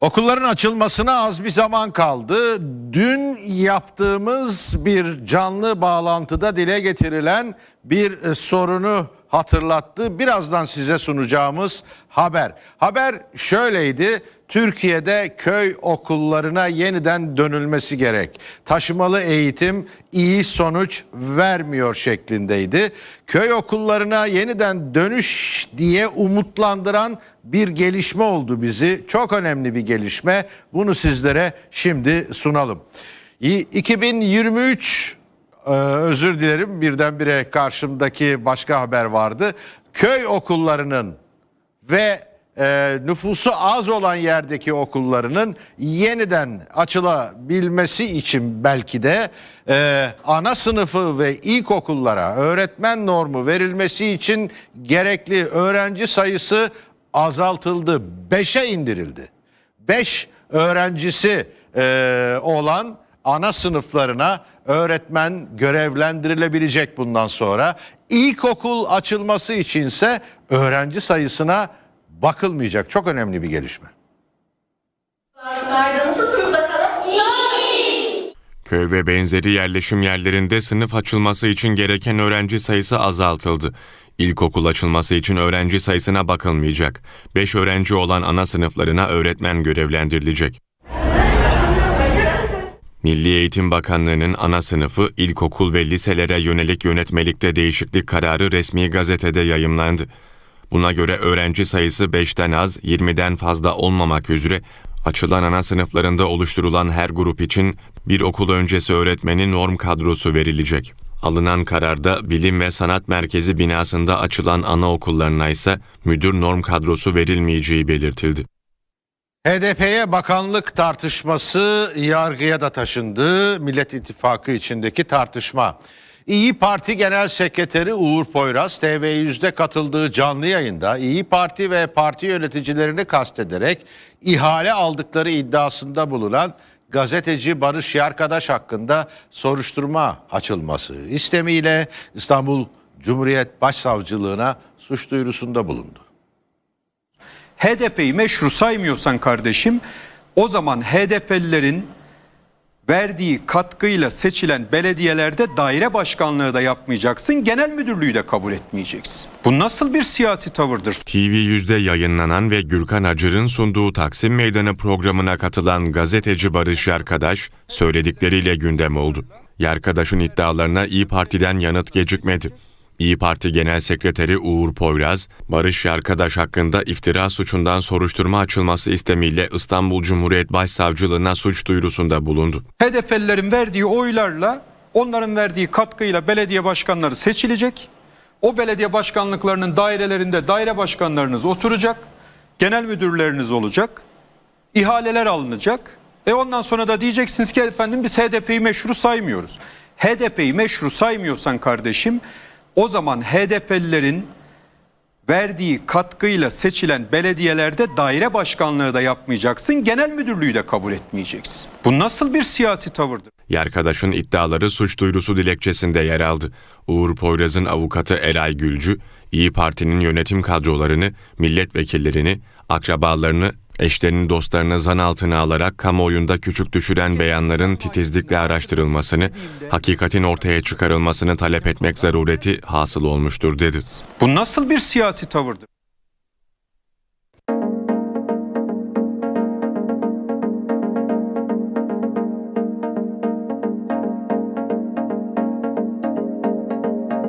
Okulların açılmasına az bir zaman kaldı. Dün yaptığımız bir canlı bağlantıda dile getirilen bir e, sorunu hatırlattı. Birazdan size sunacağımız haber. Haber şöyleydi. Türkiye'de köy okullarına yeniden dönülmesi gerek. Taşımalı eğitim iyi sonuç vermiyor şeklindeydi. Köy okullarına yeniden dönüş diye umutlandıran bir gelişme oldu bizi. Çok önemli bir gelişme. Bunu sizlere şimdi sunalım. İ- 2023 ee, özür dilerim birdenbire karşımdaki başka haber vardı. Köy okullarının ve e, nüfusu az olan yerdeki okullarının yeniden açılabilmesi için belki de e, ana sınıfı ve ilkokullara öğretmen normu verilmesi için gerekli öğrenci sayısı azaltıldı. 5'e indirildi. 5 öğrencisi e, olan ana sınıflarına öğretmen görevlendirilebilecek bundan sonra. İlkokul açılması içinse öğrenci sayısına bakılmayacak. Çok önemli bir gelişme. Günaydın. Nasılsınız bakalım? Köy ve benzeri yerleşim yerlerinde sınıf açılması için gereken öğrenci sayısı azaltıldı. İlkokul açılması için öğrenci sayısına bakılmayacak. 5 öğrenci olan ana sınıflarına öğretmen görevlendirilecek. Milli Eğitim Bakanlığı'nın ana sınıfı, ilkokul ve liselere yönelik yönetmelikte değişiklik kararı resmi gazetede yayımlandı. Buna göre öğrenci sayısı 5'ten az, 20'den fazla olmamak üzere açılan ana sınıflarında oluşturulan her grup için bir okul öncesi öğretmeni norm kadrosu verilecek. Alınan kararda Bilim ve Sanat Merkezi binasında açılan anaokullarına ise müdür norm kadrosu verilmeyeceği belirtildi. HDP'ye bakanlık tartışması yargıya da taşındı. Millet İttifakı içindeki tartışma. İyi Parti Genel Sekreteri Uğur Poyraz TV100'de katıldığı canlı yayında İyi Parti ve parti yöneticilerini kastederek ihale aldıkları iddiasında bulunan gazeteci Barış Yarkadaş hakkında soruşturma açılması istemiyle İstanbul Cumhuriyet Başsavcılığına suç duyurusunda bulundu. HDP'yi meşru saymıyorsan kardeşim o zaman HDP'lilerin verdiği katkıyla seçilen belediyelerde daire başkanlığı da yapmayacaksın, genel müdürlüğü de kabul etmeyeceksin. Bu nasıl bir siyasi tavırdır? TV100'de yayınlanan ve Gürkan Acır'ın sunduğu Taksim Meydanı programına katılan gazeteci Barış Yarkadaş söyledikleriyle gündem oldu. Yarkadaş'ın iddialarına İyi Parti'den yanıt gecikmedi. İyi Parti Genel Sekreteri Uğur Poyraz, Barış Yarkadaş hakkında iftira suçundan soruşturma açılması istemiyle İstanbul Cumhuriyet Başsavcılığına suç duyurusunda bulundu. HDP'lilerin verdiği oylarla onların verdiği katkıyla belediye başkanları seçilecek. O belediye başkanlıklarının dairelerinde daire başkanlarınız oturacak. Genel müdürleriniz olacak. ihaleler alınacak. E ondan sonra da diyeceksiniz ki efendim biz HDP'yi meşru saymıyoruz. HDP'yi meşru saymıyorsan kardeşim o zaman HDP'lilerin verdiği katkıyla seçilen belediyelerde daire başkanlığı da yapmayacaksın, genel müdürlüğü de kabul etmeyeceksin. Bu nasıl bir siyasi tavırdır? Yarkadaş'ın iddiaları suç duyurusu dilekçesinde yer aldı. Uğur Poyraz'ın avukatı Eray Gülcü, İyi Parti'nin yönetim kadrolarını, milletvekillerini, akrabalarını, eşlerini dostlarını zan altına alarak kamuoyunda küçük düşüren beyanların titizlikle araştırılmasını, hakikatin ortaya çıkarılmasını talep etmek zarureti hasıl olmuştur dedi. Bu nasıl bir siyasi tavırdır?